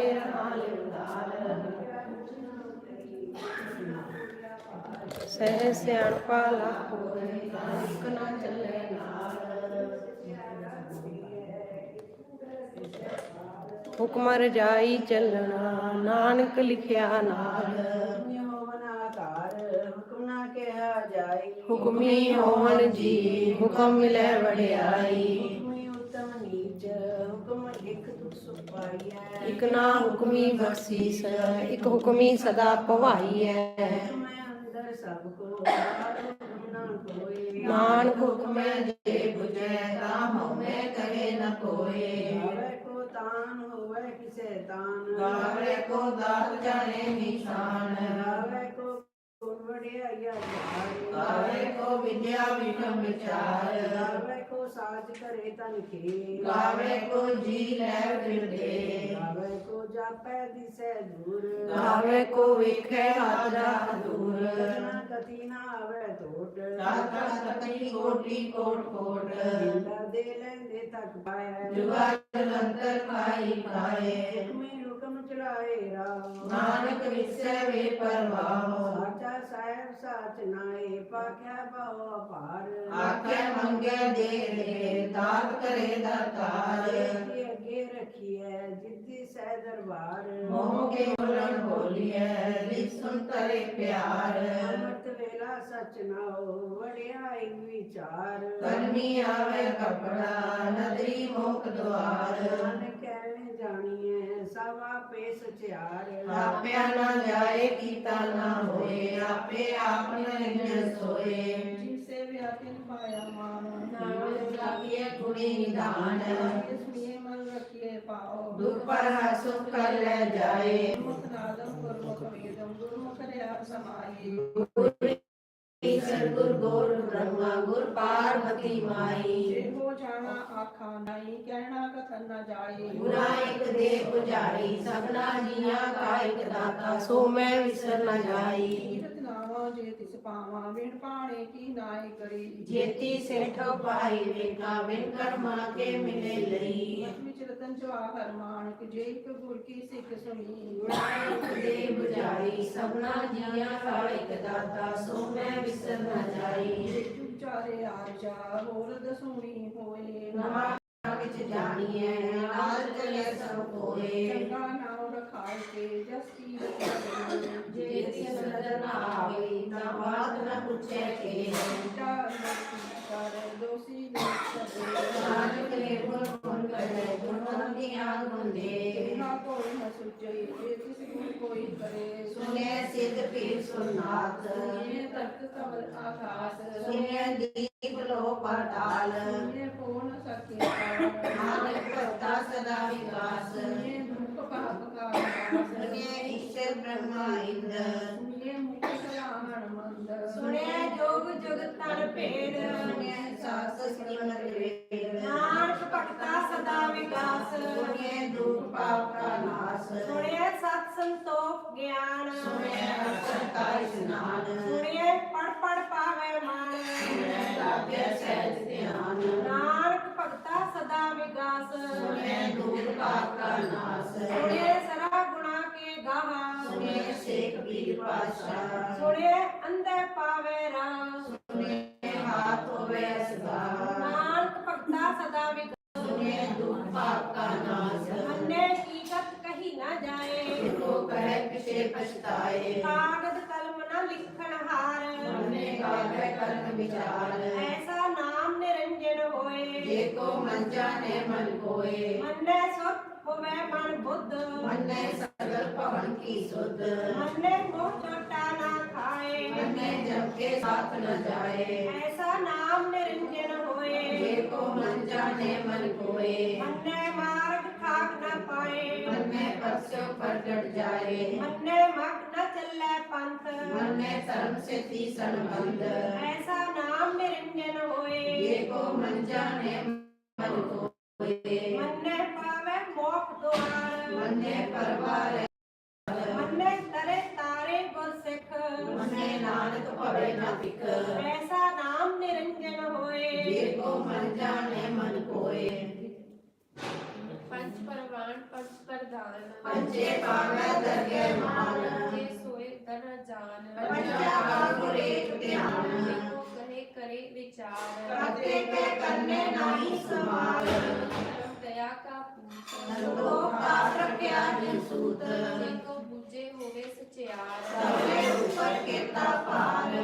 ਪਾਵੇ ਰਹਾਲ ਉਦਾਰ ਸਹਿ ਸਿਆਣਪਾ ਲੱਖ ਹੋਏ, ਇੱਕ ਨਾ ਚੱਲੇ ਨਾਲ। ਹੁਕਮ ਰਜਾਈ ਚੱਲਣਾ, ਨਾਨਕ ਲਿਖਿਆ ਨਾਲ। ਨਾ ਹੁਕਮੀ ਹੋਣ ਜੀ, ਹੁਕਮ ਲੈ ਵਡਿਆਈ। ਇਕ ਨਾ ਹੁਕਮੀ ਬਖਸ਼ੀਸ ਇਕ ਹੁਕਮੀ ਸਦਾ ਭਵਾਈਐ। ਮੈਂ ਅੰਦਰ ਸਭ ਕੋ ਬਾਹਰ ਹੁਕਮ ਜੇ 부ਜੈ ਤਾ ਹਉਮੈ ਕਰੇ ਨ ਕੋਏ। ਗਾਵੇ ਕੋ ਤਾਨ ਹੋਵੇ ਕਿਸੇ ਤਾਨ। ਗਾਵੇ ਕੋ ਦਾਤ ਜਾਣੇ ਨਿਸ਼ਾਨ। ਗਾਵੇ ਕੋ ਵਡਿਆਈਆ ਜਾਏ ਗਾਵੇ ਕੋ ਵਿਦਿਆ ਵਿਖਮ ਵਿਚਾਰ। ਗਾਵੇ ਸਾਜ ਕਰੇ ਤਨ ਖੇ ਗਾਵੇ ਕੋ ਜੀ ਲੈ ਫਿਰਦੇ ਗਾਵੇ ਕੋ ਜਾਪੈ ਦਿਸੈ ਦੂਰ ਗਾਵੇ ਕੋ ਵੇਖੇ ਹਾਜ਼ਰਾ ਹਦੂਰ। ਕਥਨਾ ਕਥੀ ਨਾ ਆਵੇ ਟੋਟ ਸਾਤਾ ਸਤੀ ਕੋਟੀ ਕੋਟ ਕੋਟ। ਜਿੰਦਾ ਦੇ ਲੈਂਦੇ ਤੱਕ ਪਾਇਆ ਜੁਗਾ ਜਲੰਤਰ ਖਾਈ ਖਾਏ ਹੁਕਮੇ ਹੁਕਮ ਚਲਾਏ ਰਾਮ ਨਾਨਕ ਵਿਸੈ ਵੇ ਪਰਵਾਹ। ਸਾਚਾ ਸਾਹਿਬ ਸਾਚ ਨਾਏ ਪਾਖਿਆ ਬਹੁ ਅਪਾਰ। ਆਖੇ ਮੰਗੇ ਦੇ ਦੇ ਦਾਤ ਕਰੇ ਦਾਤਾਰ ਕੀ ਅੱਗੇ ਰੱਖੀਐ ਜਿੱਦੀ ਸਹਿ ਦਰਬਾਰ। ਮੋਹ ਕੇ ਬੋਲਣ ਬੋਲੀਐ ਲਿਖ ਸੁਣ ਤਰੇ ਪਿਆਰ। ਅਮਰਤ ਵੇਲਾ ਸਚ ਨਾਉ ਵਡਿਆਈ ਵਿਚਾਰ। ਕਰਮੀ ਆਵੇ ਕਪੜਾ ਨਦਰੀ ਮੁਖ ਦੁਆਰ। ਸਭ ਆਪੇ ਸਚਿਆਰ ਆਪਿਆ ਨਾ ਜਾਏ ਕੀਤਾ ਨਾ ਹੋਏ ਆਪੇ ਆਪ ਨਿਰੰਜਨ ਸੋਏ। ਜਿਸੇ ਵਿਆਪਿਨ ਪਾਇਆ ਮਾਨ ਨਾਮ ਲਾਗੀਏ ਗੁਣੀ ਨਿਧਾਨ। ਇਸ ਮੀਏ ਮਨ ਰੱਖੀਏ ਪਾਓ। ਦੁਖ ਪਰ ਸੁਖ ਕਰ ਲੈ ਜਾਏ। ਮੁਖ ਨਾਦਮ ਗੁਰਮੁਖ ਵੇਦਮ ਗੁਰਮੁਖ ਰਿਆ ਸਮਾਈ ਗੁਰ ਗੋਰ ਬ੍ਰਹਮਾ ਗੁਰ ਪਾਰਵਤੀ ਮਾਈ ਜੇ ਹੋ ਜਾਣਾ ਆਖਾਂ ਨਹੀਂ ਕਹਿਣਾ ਕਥਨ ਨਾ ਜਾਏ। ਗੁਨਾ ਇੱਕ ਦੇ ਪੁਜਾਰੀ ਸਭਨਾ ਜੀਆਂ ਕਾ ਇੱਕ ਦਾਤਾ ਸੋ ਮੈਂ ਵਿਸਰ ਨਾ ਜਾਈ। ਕੀਰਤ ਨਾਵਾਂ ਜੇ ਤਿਸ ਪਾਵਾਂ ਵਿਣ ਪਾਣੇ ਕੀ ਨਾਏ ਕਰੀ। ਜੇਤੀ ਸੇਠੋ ਪਾਈ ਵੇਖਾ ਵਿਨ ਕਰਮਾ ਕੇ ਮਿਲੇ ਲਈ। ਮਤ ਵਿੱਚ ਰਤਨ ਜਵਾਹਰ ਮਾਨਕ ਜੇ ਇੱਕ ਗੁਰ ਕੀ ਸਿੱਖ ਸੁਣੀ। ਗੁਨਾ ਇੱਕ ਦੇ ਪੁਜਾਰੀ ਸਭਨਾ ਜੀਆਂ ਕਾ ਇੱਕ ਦਾਤਾ ਸੋ ਮੈਂ ਵਿਸਰ ਨਾ ਜਾਈ। ਚਾਰੇ ਆਰਜਾ ਹੋਰ ਦਸੂਣੀ ਹੋਏ ਨਵਾ ਵਿੱਚ ਜਾਣੀਐ ਨਾਲ ਚਲੇ ਸਭ ਕੋਏ ਚੰਗਾ ਨਾਮ ਰਖਾਇ ਕੇ ਜਸ ਕੀ ਰਖਿਆ ਜੇ ਤਿਸ ਨਦਰ ਨਾ ਆਵੇ ਤਾਂ ਬਾਤ ਨਾ ਪੁੱਛੇ ਕੇ ਚਾਰ ਕਰ ਦੋਸੀ ਲੋਕ ਸਭੇ ਨਾਨਕ ਨੇ ਗੁਣ ਗੁਣ ਕਰੇ ਗੁਣ ਦੀਆਂ ਗੁਣ ਦੇ ਨਾ ਕੋਈ ਨ ਸੁਝਈ ਜੇ ਤਿਸ ਗੁਣ ਕੋਈ ਕਰੇ ਸਿੱਧ ਪੀਰ ਸੁਨਾਤ ਸੁਨੇ ਤਖਤ ਕਮਲ ਆਕਾਸ ਸੁਨੇ ਦੀਪ ਲੋ ਪਾਤਾਲ ਸੁਨੇ ਕੋਨ ਸਕਿਆ ਨਾਨਕ ਭਗਤਾ ਸਦਾ ਵਿਕਾਸ। ਸੁਨੇ ਮੁਖ ਪਾਪ ਕਾ ਸੁਨੇ ਈਸ਼ਰ ਬ੍ਰਹਮਾ ਇੰਦ। ਸੁਨੇ ਮੁਖ ਕਲਾਣ ਮੰਦ। ਸੁਨੇ ਜੋਗ ਜੁਗ ਤਨ ਭੇਦ ਸੁਨੇ ਸਾਸ ਸਿਮਰ ਵੇਦ। ਨਾਨਕ ਭਗਤਾ ਸਦਾ ਵਿਗਾਸ ਸੁਨੇ ਦੁਖ ਪਾਪ ਕਾ ਨਾਸ। ਸੁਣਿਐ ਸਤ ਸੰਤੋਖ ਗਿਆਨ। ਸੁਨੇ ਅਕਰ ਕਾ ਇਸ਼ਨਾਨ ਸੁਣਿਐ ਪੜ ਪੜ ਪਾਵੇ ਮਨ। ਸੁਨੇ ਲਾਗਿਆ ਸਹਿਜ ਧਿਆਨ। ਨਾਨਕ ਭਗਤਾ ਸਦਾ ਵਿਗਾਸ ਸੁਨੇ ਦੁਖ ਪਾਪ ਕਾ ਨਾਸ। ਸੁਣਿਐ ਸਰਾ ਗੁਣਾ ਕੇ ਗਾਹਾ ਸੁਨੇ ਸੇਖ ਪੀਰ ਪਾਸ਼ਾ ਸੁਣਿਐ ਅੰਧੇ ਪਾਵੇ ਰਾਹ ਸੁਨੇ ਹਾਥ ਹੋਵੇ ਸਦਾ। ਕਾ ਜਾਏ ਕੋ ਕਹੈ ਪਿਛੇ ਪਛਤਾਏ ਕਾਗਦ ਕਲਮ ਨਾ ਲਿਖਣ ਹਾਰ ਮਨੇ ਕਾਗੈ ਕਰਨ ਵਿਚਾਰ ਐਸਾ ਨਾਮ ਨਿਰੰਜਨ ਹੋਏ ਜੇ ਕੋ ਸਗਲ ਭਵਨ ਕੀ ਸੁਧ ਮਨੇ ਜਮ ਕੇ ਸਾਥ ਨ ਜਾਏ। ਐਸਾ ਨਾਮ ਨਿਰੰਜਨ ਹੋਏ। ਜੇ ਕੋ ਮਨ ਜਾਣੇ ਮਨ ਕੋਏ। ਮੰਨੇ ਮਾਰਗ ਖਾਕ ਨਾ ਪਾਏ। ਮਨੇ ਪਰਸੋ ਪ੍ਰਗਟ ਜਾਏ। ਮੰਨੇ ਮਗ ਨ ਚੱਲੇ ਪੰਥ। ਮਨੇ ਧਰਮ ਸੇ ਤੀਸਣ ਬੰਦ ਐਸਾ ਨਾਮ ਨਿਰੰਜਨ ਹੋਏ। ਜੇ ਕੋ ਮਨ ਜਾਣੇ ਮਨ ਕੋਏ। ਮੰਨੇ ਪਾਵੇ ਮੋਖ ਦੁਆਰ। ਮਨੇ ਪਰਵਾਰ ਮੰਨੇ ਤਰੇ ਤਾਰੇ ਗੁਰ ਸਿੱਖ ਮਨੇ ਨਾਨਕ ਭਵੇ ਨਾ ਫਿਕ ਐਸਾ ਨਾਮ ਨਿਰੰਜਨ ਹੋਏ ਜੇ ਕੋ ਮਨ ਜਾਣੇ ਮਨ ਕੋਏ ਪੰਜ ਪਰਵਾਨ ਪੰਜ ਪਰ ਪ੍ਰਧਾਨ ਪੰਜੇ ਪਾਵੈ ਦਰਗਹਿ ਮਾਨ। ਜੇ ਸੋਏ ਦਰ ਜਾਨ ਪੰਜਾ ਕਾ ਗੁਰ ਏਕ ਧਿਆਨ। ਦੇਖੋ ਕਹੇ ਕਰੇ ਵਿਚਾਰ ਕਰਤੇ ਕੈ ਕਰਨੇ ਨਾਹੀ ਸਮਾਰ। ਧਰਮ ਦਇਆ ਕਾ ਪੂਤ ਸੰਤੋਖ ਪਾਪ ਰੱਖਿਆ ਜਿਨ ਸੂਤ। ਜੇ ਕੋ ਬੁਝੇ ਹੋਵੇ ਸਚਿਆਰ ਸਭੇ ਉਪਰ ਕੀਤਾ ਪਾਰ।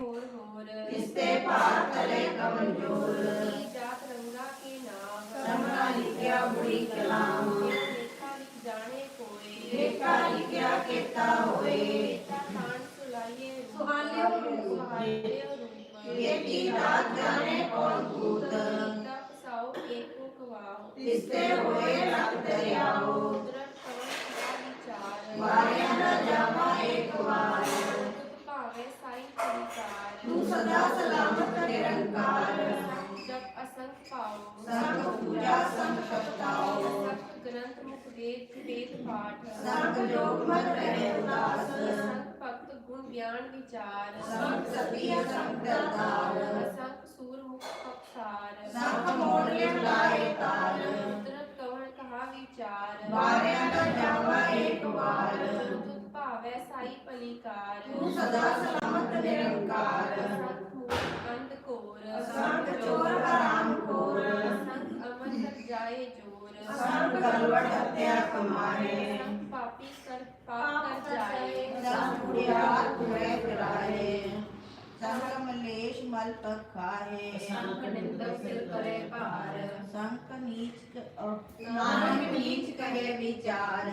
ਹੋਰ ਹੋਰ ਤਿਸਤੇ ਭਾਰ ਤਲੇ ਕਮਲ ਜੋਰ। ਕੀ ਜਾਤ ਰੰਗਾ ਕੇ ਨਾਮ ਰਮਣਾ ਲਿਖਿਆ ਬੁੜੀ ਕਲਾਮ। ਲੇਖਾ ਲਿਖ ਜਾਣੇ ਕੋਏ ਲੇਖਾ ਲਿਖਿਆ ਕੀਤਾ ਹੋਏ। ਲੇਖਾ ਖਾਨ ਸੁਲਾਈਏ ਰੂਪ। ਸੁਹਾਲਿਓ ਰੂਪ। ਸੁਹਾਲਿਓ ਰੂਪ ਕੀਤੀ ਦਾਤ ਜਾਣੇ ਕੌਣ ਭੂਤ। ਕੀਤਾ ਪਸਾਓ ਏਕੋ ਕਵਾਓ ਤਿਸਤੇ ਹੋਏ ਰਖ ਦਰਿਆਓ। ਤੁਧ ਭਾਵੇ ਸਾਈ ਪਰਿਕਾਰ ਤੂੰ ਸਦਾ ਸਲਾਮਤ ਨਿਰੰਕਾਰ। ਜਪ ਅਸੰਖ ਪਾਓ ਸੰਗ ਪੂਜਾ ਸੰਗ ਸਤਾਓ। ਸਤ ਗ੍ਰੰਥ ਮੁਖ ਵੇਦ ਵੇਦ ਪਾਠ ਸੰਗ ਜੋਗ ਮਤ ਰਹੇ ਉਦਾਸ। ਸੰਗ ਭਗਤ ਗੁਣ ਗਿਆਨ ਵਿਚਾਰ ਸੰਗ ਸਤੀ ਸੰਗ ਦਰਦਾਰ। ਸੰਗ ਸੂਰ ਮੁਖ ਪਖਸਾਰ ਸੰਗ ਮੋੜ ਲਿਵਲਾਏ ਤਾਰ। ਕੁਦਰਤ ਕਵਨ ਕਹਾ ਵਿਚਾਰ ਵਾਰਿਆ ਨਾ ਜਾਵਾ ਏਕ ਵਾਰ। ਸਾਈ ਪਲੀਕਾਰ ਤੂੰ ਸਦਾ ਸਲਾਮਤ ਨਿਰੰਕਾਰ। ਅੰਧ ਕੋਰ ਸੰਗ ਚੋਰ ਹਰਾਮ ਖੋਰ। ਸੰਗ ਅਮਰ ਕਰ ਜਾਏ ਜੋਰ ਸੰਗ ਗਲਵੜ ਹੱਤਿਆ। ਸੰਗ ਪਾਪੀ ਕਰ ਪਾਪ ਕਰ ਜਾਏ ਸੰਗ ਬੁੜਿਆਰ ਕੁਐ ਕਰਾਏ। ਸੰਗ ਮਲੇਸ਼ ਮਲ ਪਖਾਏ। ਸੰਗ ਨਿੰਦਕ ਸਿਰ ਕਰੇ ਭਾਰ। ਸੰਕ ਨੀਚ ਨਾਨਕ ਨੀਚ ਕਹੇ ਵਿਚਾਰ।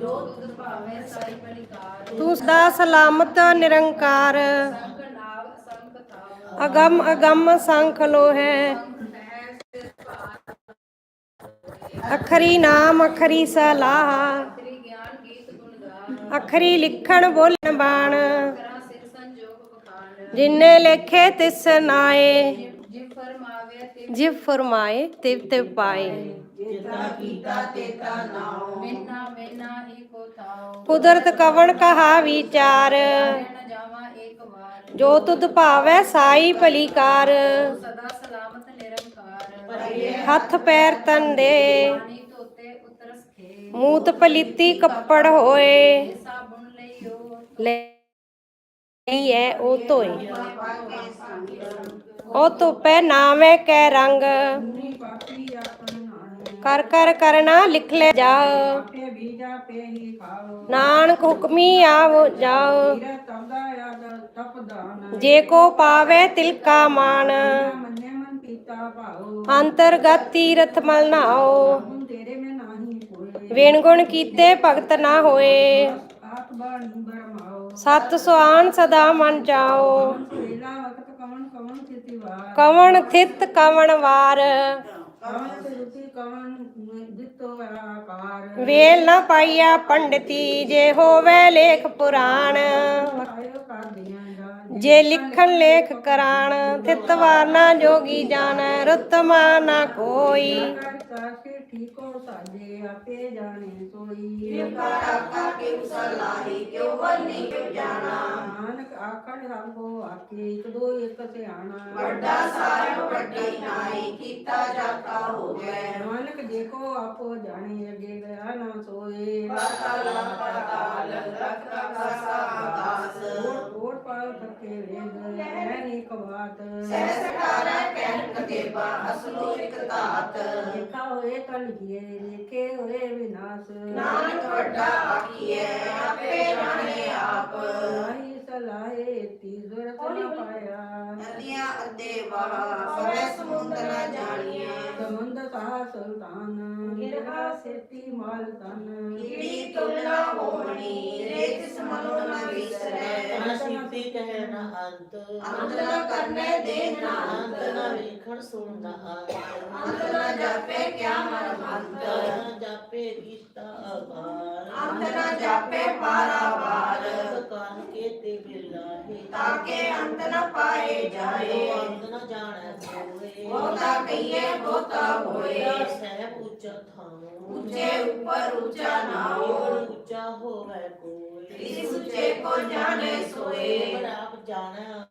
ਜੋ ਤੁਧ ਭਾਵੈ ਸਾਈ ਪਲੀਕਾਰ ਤੂੰ ਸਦਾ ਸਲਾਮਤ ਨਿਰੰਕਾਰ। ਸੰਗ ਨਾਵ ਸੰਗ ਥਾਵ ਅਗੰਮ ਅਗੰਮ ਸੰਖ ਲੋ ਹੈ ਅਖਰੀ ਨਾਮ ਅਖਰੀ ਸਲਾਹ। ਅਖਰੀ ਲਿਖਣ ਬੋਲਣ ਬਾਣ। ਕਰਾਂ ਜਿਨੇ ਲੇਖੇ ਤਿਸ ਨਾਏ ਜਿ ਜਿਵ ਫਰਮਾਏ ਤਿਵ ਤਿਵ ਪਾਏ। ਜੇਤਾ ਕੀਤਾ ਤੇਤਾ ਨਾਉ ਮੈਨਾ ਮੈਨਾ ਹੀ ਕੋ ਥਾਓ ਕੁਦਰਤ ਕਵਣ ਕਹਾ ਵਿਚਾਰ, ਜੋ ਤੁਧ ਭਾਵੈ ਸਾਈ ਭਲੀਕਾਰ। ਸਦਾ ਸਲਾਮਤ ਨਿਰੰਕਾਰ ਹੱਥ ਪੈਰ ਤਨ ਦੇ ਮੂਤ ਪਲੀਤੀ ਕੱਪੜ ਹੋਏ। ਸਾਬੁਨ ਲਈਓ ਲਈ ਐ ਉਹ ਧੋਏ। ਉਹ ਧੁਪੈ ਨਾਵੇਂ ਕੈ ਰੰਗ। ਕਰ ਕਰ ਕਰਨਾ ਲਿਖ ਲੈ ਜਾ ਆਪੇ ਬੀਜਾ ਪੇ ਹੀ ਖਾਓ ਨਾਨਕ ਹੁਕਮੀ ਆਵ ਜਾਓ ਜੇ ਕੋ ਪਾਵੇ ਤਿਲਕਾ ਮਾਨ। ਅੰਤਰਗਤ ਤੀਰਥ ਮਲ ਨਾਓ ਹੁਣ ਕੀਤੇ ਭਗਤ ਨਾ ਹੋਏ। ਸਤ ਸੁਆਨ ਸਦਾ ਮਨ ਜਾਓ ਕਵਣ ਥਿਤ ਕਵਣ ਵਾਰ। ਵੇਲ ਨਾ ਪਾਈਆ ਪੰਡਤੀ, ਜੇ ਹੋਵੇ ਲੇਖ ਪੁਰਾਣ। ਜੇ ਲਿਖਣ ਲੇਖ ਕਰਾਣ, ਥਿਤ ਵਾਰ ਨਾ ਜੋਗੀ ਜਾਣ ਰਤਮਾ ਨਾ ਕੋਈ। ਕਰ ਕਾਕੇ ਠੀਕੋ ਸਾਜੇ ਆਪੇ ਜਾਣੇ ਸੋਈ। ਕਾਕਾ ਕਿਉ ਸਲਾਹੀ ਕਿਉ ਵਰਨੀ ਕਿਉ ਜਾਣਾ। ਨਾਨਕ ਆਖਣ ਰੱਬੋ ਆਕੇ ਇੱਕ ਦੋ ਇੱਕ ਸਿਆਣਾ। ਵੱਡਾ ਸਾਹਿਬ ਵੱਡੀ ਨਾਈ ਕੀਤਾ ਜਾਤਾ ਹੋਵੇ। ਨਾਨਕ ਦੇਖੋ ਆਪੋ ਜਾਣੇ ਅੱਗੇ ਗਿਆ ਨਾ ਸੋਏ। ਪਾਤਾਲ ਪਾਤਾਲ ਲਖ ਕਸਾ ਆਕਾਸ ਕੋਟ ਕੋਟ ਪਾਲ ਥਕੇ ਵੇਦ ਹੈ ਨੀ ਕਵਾਤ। ਸਹਿਸ ਅਠਾਰੈ ਕਹਿਣ ਕਤੇਬਾ ਅਸਲੋ ਇਕ ਤਾਤ ਲਿਖਾ ਹੋਏ ਵਿਨਾਸ਼। ਨਾਨਕ ਵੱਡਾ ਆਖੀਐ ਆਪੇ ਜਾਣੇ ਆਪ। ਸਲਾਹੀ ਸਲਾਹੇ ਤੀ ਜ਼ੁਰਤ ਨਾ ਪਾਇਆ। ਨਦੀਆਂ ਅੱਦੇ ਵਾਹ ਸਵੇ ਸਮੁੰਦ ਨਾ ਜਾਣੀਐ। ਸਮੁੰਦ ਸਾ ਸੁਲਤਾਨ। ਸੇਤੀ ਮਾਲ ਤਨ ਕੀੜੀ ਤੁਲਨਾ ਹੋਣੀ ਰੇ ਤਿਸ ਮਨੋ ਨ ਵਿਸਰੈ। ਅਨਸੀਤੀ ਕਹਿ ਨਾ ਅੰਤ। ਅੰਤ ਨ ਕਰਨੇ ਦੇਹ ਨਾ ਅੰਤ। ਨਾ ਵੇਖਣ ਸੁਣ ਨਾ ਅੰਤ। ਨ ਜਾਪੇ ਕਿਆ ਮਨ ਅੰਤ ਨਾ ਜਾਪੇ ਕੀਤਾ ਆਕਾਰ ਅੰਤ ਨ ਜਾਪੇ ਪਾਰਾਵਾਰ ਕਾਨ ਕੇ ਤੇ ਬਿਲਾਹੀ ਤਾਕੇ ਅੰਤ ਨ ਪਾਏ ਜਾਏ। ਅੰਤ ਨਾ ਜਾਣੈ ਬਹੁਤਾ ਕਹੀਏ ਬਹੁਤਾ ਹੋਏ। ਸਹਿਬ ਉੱਚਾ ਥਾਉ। ਉੱਚੇ ਉੱਪਰ ਉੱਚਾ ਨਾਉ ਉੱਚਾ ਹੋਵੇ ਕੋਈ ਇਸ ਉੱਚੇ ਕੋ ਜਾਣੇ ਸੋਏ। ਆਪ ਜਾਣੈ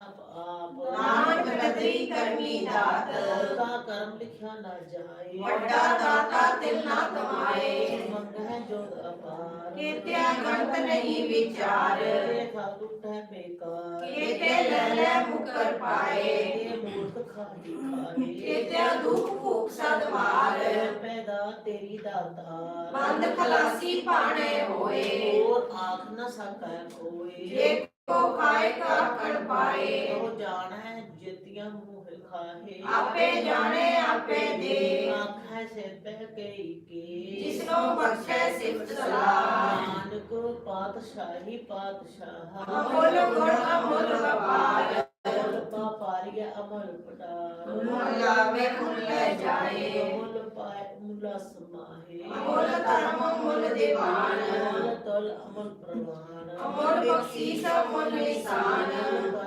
ਆਪ ਆਪ ਨਾਨਕ ਨਦਰੀ ਕਰਮੀ ਦਾਤ। ਕਾ ਕਰਮ ਲਿਖਿਆ ਨਾ ਜਾਏ। ਵੱਡਾ ਦਾਤਾ ਤਿਲ ਨਾ ਕਮਾਏ। ਮੰਗਹਿ ਜੋਤ ਅਪਾਰ। ਕੀਤਿਆ ਗੰਤ ਨਹੀਂ ਵਿਚਾਰ। ਰੇਖਾ ਟੁੱਟੈ ਬੇਕਾਰ। ਕੀਤੇ ਲੈ ਲੈ ਮੁਕਰ ਪਾਏ। ਇਹ ਮੂਰਖ ਖਾਦੀ ਖਾਏ। ਕੀਤਿਆ ਦੁਖ ਭੂਖ ਸਦ ਮਾਰ। ਪੈਦਾ ਤੇਰੀ ਦਾਤਾ ਬੰਦ ਖਲਾਸੀ ਪਾਣੇ ਹੋਏ। ਹੋਰ ਆਖ ਨਾ ਸਕੈ ਕੋਈ। ਜੇ ਕੋ ਖਾਏ ਕਾਕੜ ਪਾਏ। ਉਹ ਜਾਣੈ ਜਿਤਿਆਂ ਮੂਹ ਖਾਹੇ ਆਪੇ ਜਾਣੇ ਆਪੇ ਦੇ। ਆਖੈ ਸੇ ਪਹਿ ਕਈ ਕੇ। ਜਿਸਨੂੰ ਬਖਸ਼ੈ ਸਿਫਤ ਸਲਾਹ। ਨਾਨਕ ਪਾਤਸ਼ਾਹੀ ਪਾਤਸ਼ਾਹ। ਅਮੁੱਲ ਗੁਣ ਅਮੁੱਲ ਵਪਾਰ। ਅਮੁੱਲ ਪਾਪਾਰੀਆ ਅਮਲ ਪਟਾਰ। ਮੁੱਲ ਲਾਵੇ ਮੁੱਲ ਲੈ ਜਾਏ। ਅਮੁੱਲ ਪਾਏ ਮੁੱਲਾ ਸਮਾਹੇ। ਅਮੁੱਲ ਧਰਮ ਮੁੱਲ ਦੀਵਾਨ। ਅਮੁੱਲ ਅਮਲ ਪ੍ਰਵਾਨ ਅਮੁੱਲ ਬਖਸ਼ੀਸ਼ ਅਮੁੱਲ ਨਿਸ਼ਾਨ।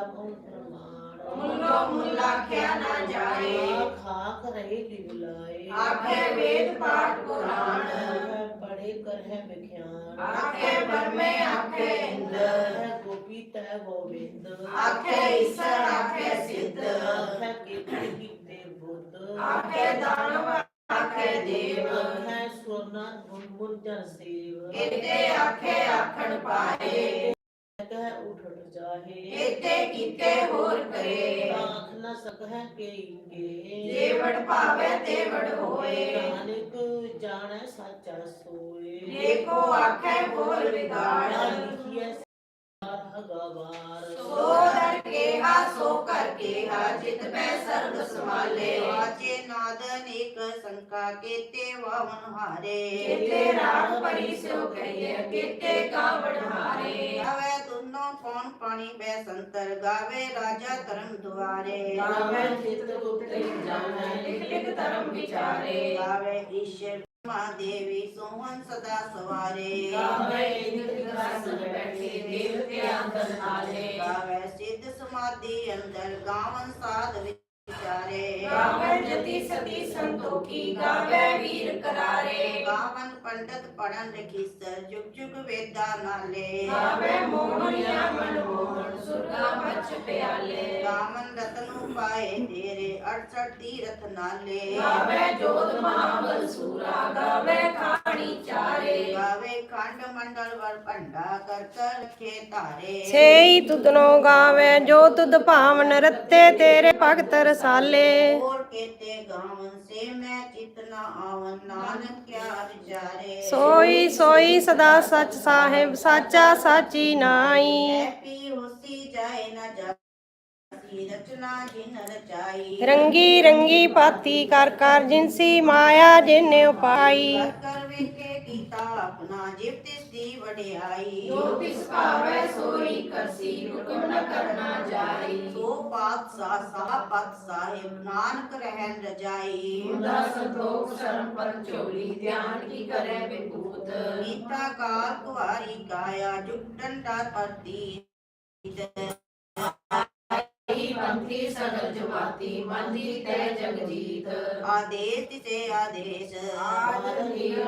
ਅਮੁੱਲ ਪ੍ਰਮਾਣ ਮੁੱਲੋ ਮੁੱਲ ਆਖਿਆ ਨਾ ਜਾਏ। ਖਾਕ ਰਹੇ ਲਿਵਲਾਏ ਆਖੇ ਵੇਦ ਪਾਠ ਪੁਰਾਣ। ਬੜੇ ਕਰ ਹੈ ਵਿਖਿਆਨ। ਆਖੇ ਬਰਮੇ ਆਖੇ ਇੰਦ। ਹੈ ਗੋਪੀ ਤੈ ਗੋਬਿੰਦ। ਆਖੇ ਈਸ਼ਰ ਆਖੇ ਸਿੱਧ। ਆਖੈ ਕੀਤੇ ਕੀਤੇ ਬੁੱਧ। ਆਖੇ ਦਾਨਵ ਆਖੇ ਦੇਵ ਹੈ ਸੁਰਨਾ ਗੁਣ ਗੁਣ ਜਨ ਸੇਵ। ਕੀਤੇ ਆਖੇ ਆਖਣ ਪਾਏ। ਕਹਿ ਉਠ ਉਠ ਜਾਹੇ। ਕੀਤੇ ਕੀਤੇ ਹੋਰ ਕਰੇ। ਆਖ ਨਾ ਸਕਹਿ ਕੇਈ ਕੇ ਜੇ ਵਡ ਭਾਵੇ ਤੇ ਵਡ ਹੋਏ। ਨਾਨਕ ਜਾਣੈ ਸਾਚਾ ਸੋਏ ਕੋ ਆਖੇ ਬੋਲ ਵਿਗਾੜ। ਲਿਖੀਐ ਸਾਰ ਹਗਾਵਾਰ। ਸੋ ਕੇਹਾ ਜਿਤ ਬੈ ਸਰਬ ਸਮਾਲੇ ਵਾਚੇ ਨਾਦ ਅਨੇਕ ਸੰਕਾ ਕੀਤੇ ਵਾਵਨ ਹਾਰੇ। ਕੀਤੇ ਰਾਗ ਪਰੀ ਸੋ ਕਹੀਏ ਕੀਤੇ ਕਾਵੜ ਹਾਰੇ। ਗਾਵੇ ਦੁਨੋ ਕੌਣ ਪਾਣੀ ਬੈ ਸੰਤਰ ਗਾਵੇ ਰਾਜਾ ਧਰਮ ਦੁਆਰੇ। ਗਾਵੇ ਚਿਤ ਗੁਪਤ ਜਾਣੈ ਲਿਖ ਲਿਖ ਧਰਮ ਵਿਚਾਰੇ। ਗਾਵੇ ਈਸ਼ਰ ਮਾ ਦੇਵੀ ਸੋਹਣ ਸਦਾ ਸਵਾਰੇ। ਗਾਵੇ ਇੰਦਰ ਦਰਸ਼ਨ ਬੈਠੇ ਦੇਵਤੇ ਅੰਦਰ ਨਾਲੇ ਗਾਵੇ ਸਿੱਧ ਸਮਾਧੀ ਅੰਦਰ ਗਾਵਨ ਸਾਧ ਵਿਚਾਰੇ। ਗਾਵੇ ਜਤੀ ਸਤੀ ਸੰਤੋਖੀ ਗਾਵੇ ਵੀਰ ਕਰਾਰੇ? ਗਾਵਨ ਪੰਡਤ ਪੜਨ ਰਖੀਸਰ ਜੁਗ ਜੁਗ ਵੇਦਾ ਨਾਲੇ। ਗਾਵੇ ਮੋਹਣਿਆ ਮਨਮੋਹਣ ਸੁਰਗਾ ਮਚ ਪਿਆਲੇ। ਗਾਵਨ ਰਤਨ ਪਾਏ ਤੇਰੇ 68 ਤੀਰਥ ਨਾਲੇ। ਗਾਵੇ ਜੋਤ ਮਹਾਬਲ ਸੂਰਾ ਗਾਵੇ ਖਾਣੀ ਚਾਰੇ। ਗਾਵੇ ਖੰਡ ਮੰਡਲ ਵਰ ਭੰਡਾ ਕਰ ਕਰ ਰਖੇ ਧਾਰੇ। ਸੇਈ ਤੁਧਨੋ ਗਾਵੇ ਜੋ ਤੁਧ ਭਾਵਨ ਰੱਤੇ ਤੇਰੇ ਭਗਤ ਰਸਾਲੇ। ਹੋਰ ਕੇਤੇ ਗਾਵਨ ਸੇ ਮੈਂ ਚਿਤਨਾ ਆਵਨ ਨਾਨਕ ਕਿਆ ਵਿਚਾਰੇ ਸੋਈ ਸੋਈ ਸਦਾ ਸਚ ਸਾਹਿਬ ਸਾਚਾ ਸਾਚੀ ਨਾਈ। ਐਪੀ ਹੋਸੀ ਜਾਏ ਨਾ ਜਾਸੀ ਰਚਨਾ ਜਿਨ ਰਚਾਈ। ਰੰਗੀ ਰੰਗੀ ਪਾਤੀ ਕਰ ਕਰ ਜਿਨਸੀ ਮਾਇਆ ਜਿਨ ਉਪਾਈ। ਕਰ ਕਰ ਵੇਖੇ ਕੀਤਾ ਆਪਣਾ ਜਿਵ ਤਿਸ ਦੀ ਵਡਿਆਈ। ਜੋ ਤਿਸ ਭਾਵੈ ਸੋਈ ਕਰਸੀ ਹੁਕਮ ਨ ਕਰਨਾ ਜਾਈ। ਸੋ ਪਾਤਸ਼ਾਹ ਸਾਹਬਤ ਸਾਹਿਬ ਨਾਨਕ ਰਹਿਣ ਰਜਾਈ। ਮੁਦਾ ਸੰਤੋਖ ਸ਼ਰਮ ਪਰ ਚੋਲੀ ਧਿਆਨ ਕੀ ਕਰੇ ਬਿਭੂਤ ਨੀਤਾ ਕਾਲ ਕੁਵਾਰੀ ਕਾਇਆ ਜੁਗ ਡੰਡਾ ਪਰਤੀ ਸਗਲ ਜਮਾਤੀ ਮੰਦੀ ਤੈ ਜਗਜੀਤ ਆਦੇਸ਼ ਤਿਸੇ ਆਦੇਸ਼। ਆਦ ਨੀਰ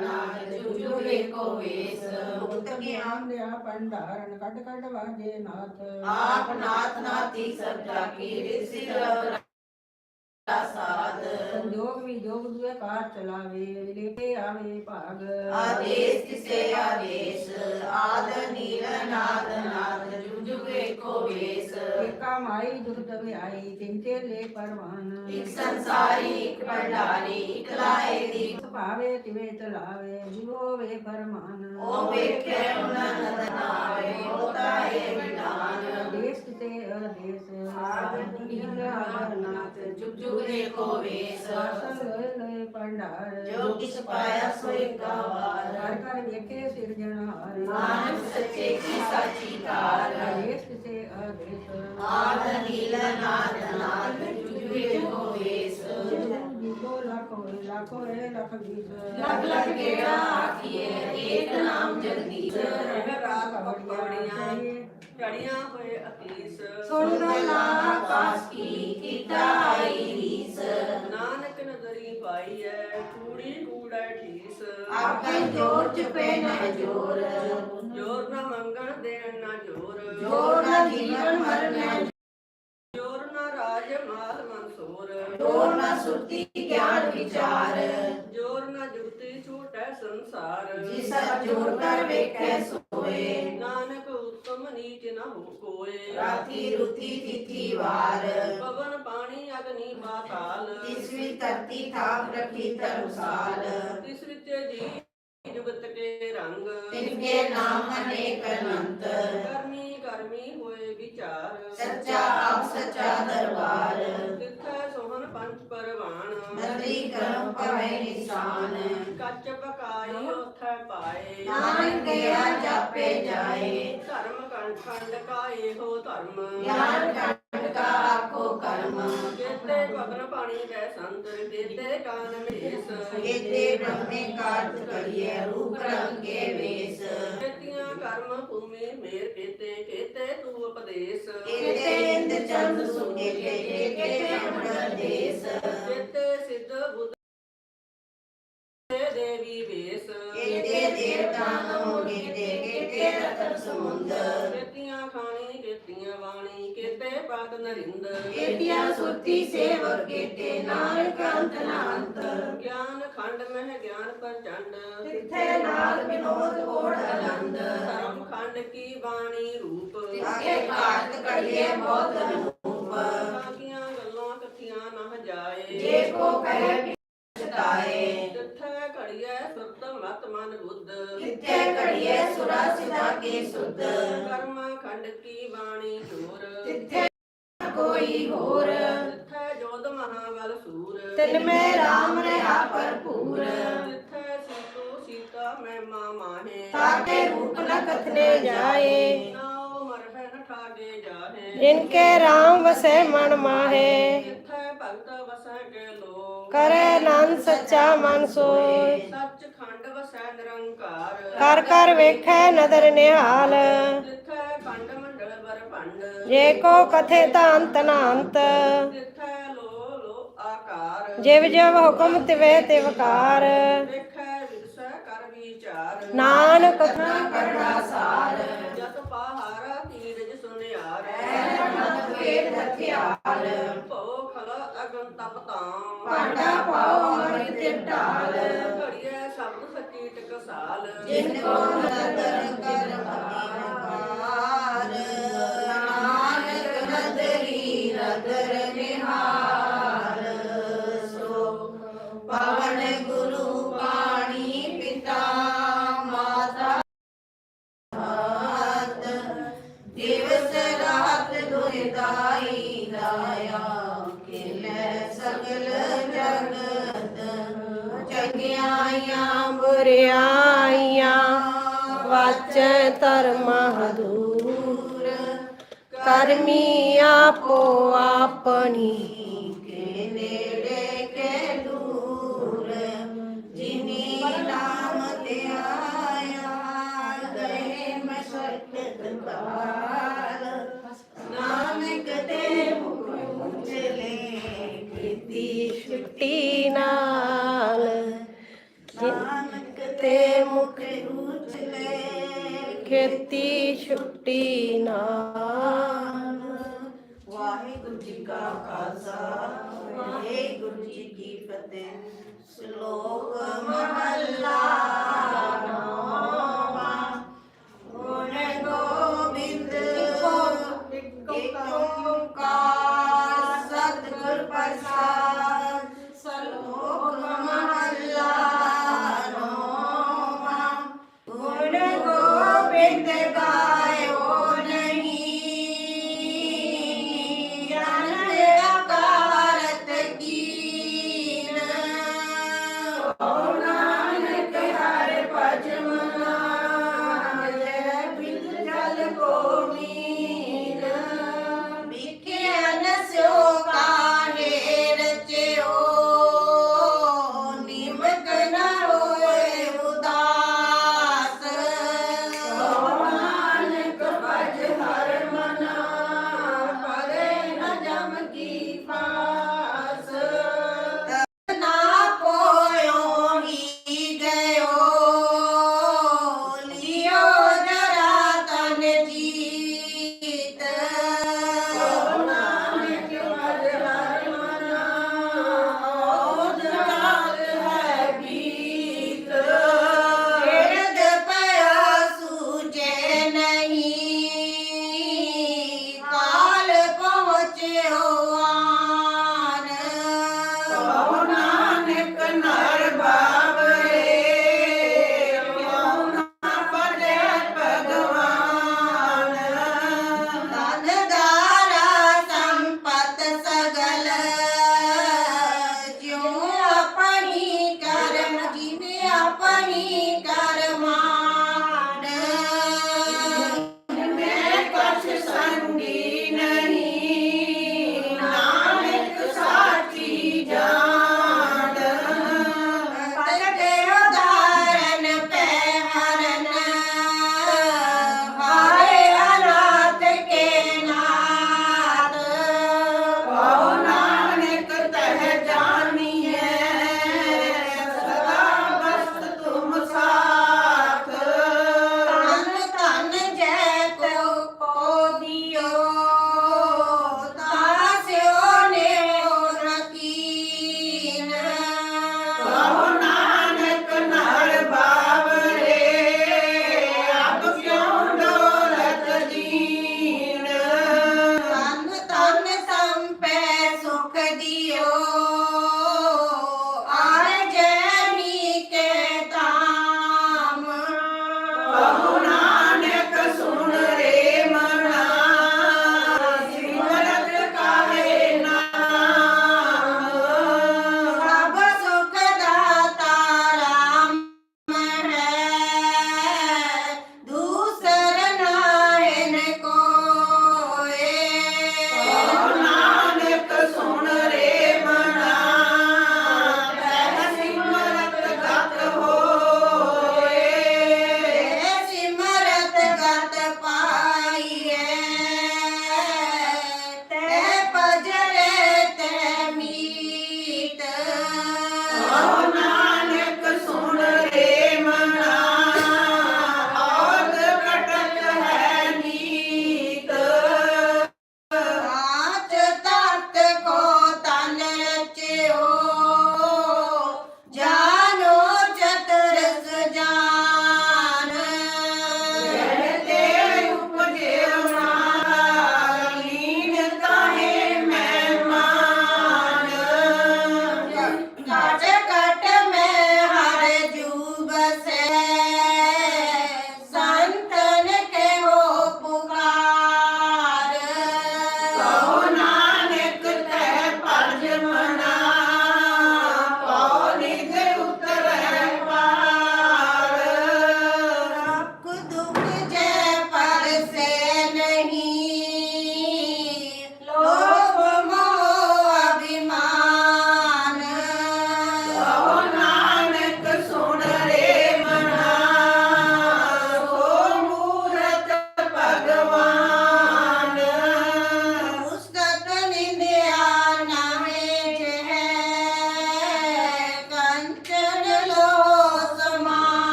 ਨਾਦ ਜੁਜੁ ਏਕੋ ਵੇਸ। ਮੁਕਤ ਗਿਆਨ ਦਿਆ ਭੰਡਾਰਨ ਕੱਢ ਕੱਢ ਵਾਜੇ ਨਾਥ। ਆਪ ਨਾਥ ਨਾਤੀ ਸਭ ਜਾਕੀ ਰਿਸਿ ਰਵ ਸਾਧ ਸੰਜੋਗ ਵੀ ਜੋਗ ਦੁਏ ਕਾਰ ਚਲਾਵੇ ਲੇਕੇ ਆਵੇ ਭਾਗ। ਆਦੇਸ ਤਿਸੇ ਆਦੇਸ ਆਦ ਨੀਲ ਨਾਦ ਨਾਦ ਜੁਜੁ ਏਕੋ ਵੇਸ। ਏਕਾ ਮਾਈ ਦੁਖ ਦਵਿਆਈ ਤਿੰਤੇ ਲੈ ਪਰਵਾਨ। ਇਕ ਸੰਸਾਰੀ ਇਕ ਭੰਡਾਰੀ ਇਕ ਲਾਏ ਦੀ। ਭਾਵੇ ਤਿਵੇ ਚਲਾਵੇ ਜਿਵੋ ਵੇ ਫਰਮਾਨ। ਉਹ ਵੇਖੇ ਉਹਨਾਂ ਨਦ ਨਾਵੇ ਹੋਤਾ ਏ ਵਿਡਾਨ ਦੇਸ ਤੇ ਅਦੇਸ ਆਦ ਨੀਲ ਨਾਦ ਜੁਗ ਜੁਗ ਏਕੋ ਵੇਸ ਆਸਨ ਲੋਏ ਲੋਏ ਭੰਡਾਰ। ਜੋ ਕਿਛ ਪਾਇਆ ਸੋਈ ਗਾਵਾਰ ਕਰ ਕਰ ਵੇਖੇ ਸਿਰਜਣਹਾਰ ਨਾਨਕ ਸੱਚੇ ਕੀ ਸਾਚੀ ਕਾਰ। ਦੇਸ ਤੇ ਅਦੇਸ ਆਦ ਨੀਲ ਨਾਦ ਨਾਦ ਜੁਗ ਜੁਗ ਏਕੋ ਵੇਸ ਜਿਤੋ ਲੱਖ ਹੋਏ ਲੱਖ ਹੋਏ ਲੱਖ ਵੀਸ ਲਗ ਲਗ ਗੇੜਾ ਆਖੀਏ ਏਕ ਨਾਮ ਜਗਦੀਸ਼। ਰਾਤ ਪੌੜੀਆਂ ਚੜੀਆਂ ਹੋਏ ਅਕੀਸ। ਸੁਣ ਲਾ ਆਕਾਸ਼ ਕੀ ਕੀਤਾ ਆਈ ਰੀਸ ਨਾਨਕ ਨਗਰੀ ਪਾਈ ਐ ਕੂੜੀ ਕੂੜਾ ਠੀਸ ਆਪੇ ਜੋਰ ਚੁਪੇ ਨ ਜੋਰ। ਜੋਰ ਨਾ ਮੰਗਣ ਦੇਣ ਨਾ ਜੋਰ। ਜੋਰ ਨ ਜੀਵਨ ਮਰਨ ਜੋਰ। ਨਾ ਸੁਰਤੀ ਗਿਆਨ ਵਿਚਾਰ। ਜੋਰ ਨਾ ਜੁਗਤੀ ਛੂਟੈ ਸੰਸਾਰ। ਜਿਸ ਜੋਰ ਕਰ ਵੇਖੈ ਸੋਏ। ਨਾਨਕ ਉਤਮ ਨੀਚ ਨ ਹੋ ਕੋਏ ਰਾਤੀ ਰੁਤੀ ਤਿਥੀ ਵਾਰ। ਪਵਨ ਪਾਣੀ ਅਗਨੀ ਪਾਤਾਲ। ਤਿਸ ਵੀ ਧਰਤੀ ਥਾਪ ਰੱਖੀ ਧਰਮਸਾਲ। ਤਿਸ ਵਿੱਚ ਜੀ ਜੁਗਤ ਕੇ ਰੰਗ। ਤਿਨ ਕੇ ਨਾਮ ਅਨੇਕ ਅਨੰਤ। ਕਰਮੀ ਕਰਮੀ ਹੋਏ ਵਿਚਾਰ। ਸੱਚਾ ਆਪ ਸੱਚਾ ਦਰਬਾਰ। ਤਿੱਥੈ ਸੋਹਣ ਪੰਚ ਪਰਵਾਣ ਨਦਰੀ ਕਰਮ ਪਵੈ ਨਿਸ਼ਾਨ। ਕੱਚ ਪਕਾਈ ਉਥੈ ਪਾਏ। ਨਾਨਕ ਗਿਆ ਜਾਪੇ ਜਾਏ। ਕੰਠ ਖੰਡ ਕਾਏ ਹੋ ਧਰਮ। ਗਿਆਨ ਕੰਡ ਕਾ ਆਖੋ ਕਰਮ। ਕੇਤੇ ਭਗਨ ਪਾਣੀ ਕੈ ਸੰਤ ਕੇਤੇ ਕਾਨ ਮੇਸ। ਇਹਦੇ ਬ੍ਰਹਮੇ ਕਾਰਤ ਕਰੀਏ ਰੂਪ ਰੰਗੇ ਵੇਸ ਕੇਤੀਆਂ ਕਰਮ ਭੂਮੀ ਮੇਰ ਕੇਤੇ ਕੇਤੇ ਤੂੰ ਉਪਦੇਸ਼। ਇਹਦੇ ਇੰਦ ਚੰਦ ਸੁਗੇ ਕੇ ਕੇ ਅੰਮ੍ਰਿਤ ਦੇਸ। ਕੇਤੇ ਸਿੱਧ ਬੁੱਧ ਕੇਤੇ ਦੇਵੀ ਵੇਸ। ਇਹਦੇ ਦੇਵਤਾ ਦੇ ਕੇ ਰਤਨ ਸਮੁੰਦ ਕੇਤੀਆਂ ਖਾਣੀ ਕੇਤੀਆਂ ਬਾਣੀ ਕੇਤੇ ਪਾਤ ਨਰਿੰਦ ਇਹਦੀਆਂ ਸੁਰਤੀ ਸੇਵਕ ਕੇਤੇ ਨਾਨਕ ਅੰਤ ਨਾ ਅੰਤ ਗਿਆਨ ਖੰਡ ਮਹਿ ਗਿਆਨ ਪ੍ਰਚੰਡ। ਤਿੱਥੇ ਨਾਲ ਵਿਨੋਦ ਕੋੜ ਆਨੰਦ ਧਰਮ ਖੰਡ ਕੀ ਬਾਣੀ ਰੂਪ। ਆਗੇ ਕਾਟ ਕੜੀਏ ਬਹੁਤ ਰੂਪ ਕਾਕੀਆਂ ਗੱਲਾਂ ਇਕੱਠੀਆਂ ਨਾ ਜਾਏ। ਜੇ ਕੋ ਕਹੇ ਪਿਛਤਾਏ ਜਿੱਥੇ ਘੜੀਏ ਸੁਰਤ ਮਤ ਮਨ ਬੁੱਧ। ਕਿੱਥੇ ਕੜੀਏ ਸੁਰਾ ਸਿਦਾ ਕੇ ਸੁਧ। ਕਰਮ ਖੰਡ ਕੀ ਬਾਣੀ ਜੋਰ ਤਿੱਥੇ ਕੋਈ ਹੋਰ। ਜਿੱਥੇ ਜੋਧ ਮਹਾਬਲ ਸੂਰ। ਤਿਨ ਮੈਂ ਰਾਮ ਰਹਾ ਭਰਪੂਰ। ਜਿੱਥੇ ਸੀਤੋ ਸੀਤਾ ਮਹਿਮਾ ਮਾਹੇ। ਤਾਕੇ ਰੂਪ ਨ ਕਥਨੇ ਜਾਏ। ਨਾਉ ਮਰਹਿ ਨ ਠਾਗੇ ਜਾਹੇ। ਜਿਨ ਕੇ RAM ਵਸੈ ਮਨ ਮਾਹੇ। ਕਰੈ ਆਨੰਦ ਸੱਚਾ ਮਨ ਸੋਏ। ਸੱਚ ਖੰਡ ਵਸੈ ਨਿਰੰਕਾਰ। ਕਰ ਕਰ ਵੇਖੈ ਨਦਰ ਨਿਹਾਲ। ਜਿੱਥੇ ਖੰਡ ਮੰਡਲ ਬਰ ਭੰਡ। ਜੇ ਕੋ ਕਥੇ ਤਾਂ ਅੰਤ ਨਾ ਅੰਤ ਜਿੱਥੇ ਲੋ ਲੋ ਆਕਾਰ। ਜਿਵ ਜਿਵ ਹੁਕਮ ਤਿਵੇ ਤਿਵਕਾਰ ਵੇਖੈ ਵਿਚਾਰ। ਨਾਨਕ ਨਾ ਕਰੜਾ ਸਾਰ। ਜਤ ਪਹਾਰਾ ਤੀਰਜ ਸੁਨਿਆਰ। ਵੇਦ ਭੋ ਖਲ ਅਗਨ ਤਪ ਤਾਂ ਪਾਂਡਾ ਪਾਓ ਅਮਰਿਤ ਤੇ ਢਾਲ ਘੜੀਏ ਸ਼ਬਦ ਸੱਚੀ ਟਕਸਾਲ। ਜਿਨ ਕੋ ਨਦਰ ਛੁੱਟੀ ਨਾਲ ਨਾਨਕ ਤੇ ਮੁਖ ਉਜਲੇ ਖੇਤੀ ਛੁੱਟੀ ਨਾਲ ਵਾਹਿਗੁਰੂ ਜੀ ਕਾ ਖਾਲਸਾ, ਵਾਹਿਗੁਰੂ ਜੀ ਕੀ ਫਤਿਹ। ਸ਼ਲੋਕ